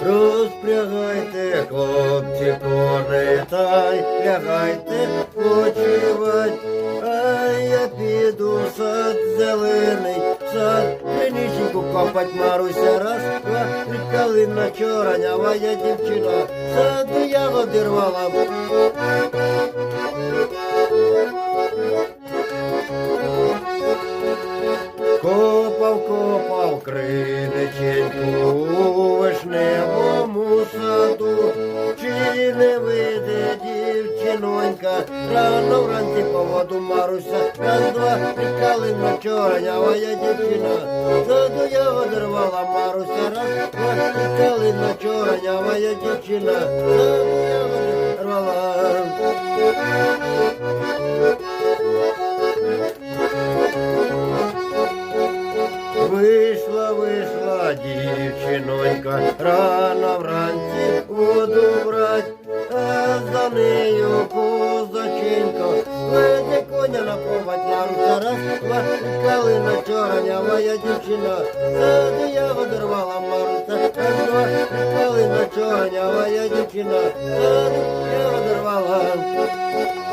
Розпрягайте, хлопці, коней, лягайте почивать, а я піду в сад зелений, в сад пшеничку копать Маруся, раз, два, від калина чоранява я дівчина, саду ягоди рвала. Копав, копав у вишневому саду, чи не вийде дівчинонька, рано вранці по воду Маруся, раз, два, підкалина чорнява я дівчина, саду я одервала Маруся, раз, два, підкалина чорнява я дівчина, саду я одервала. Вийшла, дівчинонька, рано вранці воду брать, а за нею козаченька, веде коня на повать Маруся, раз, калина чорня, моя дівчина, саду я одервала Маруся, раз, два, калина чорня, моя дівчина, саду я одервала.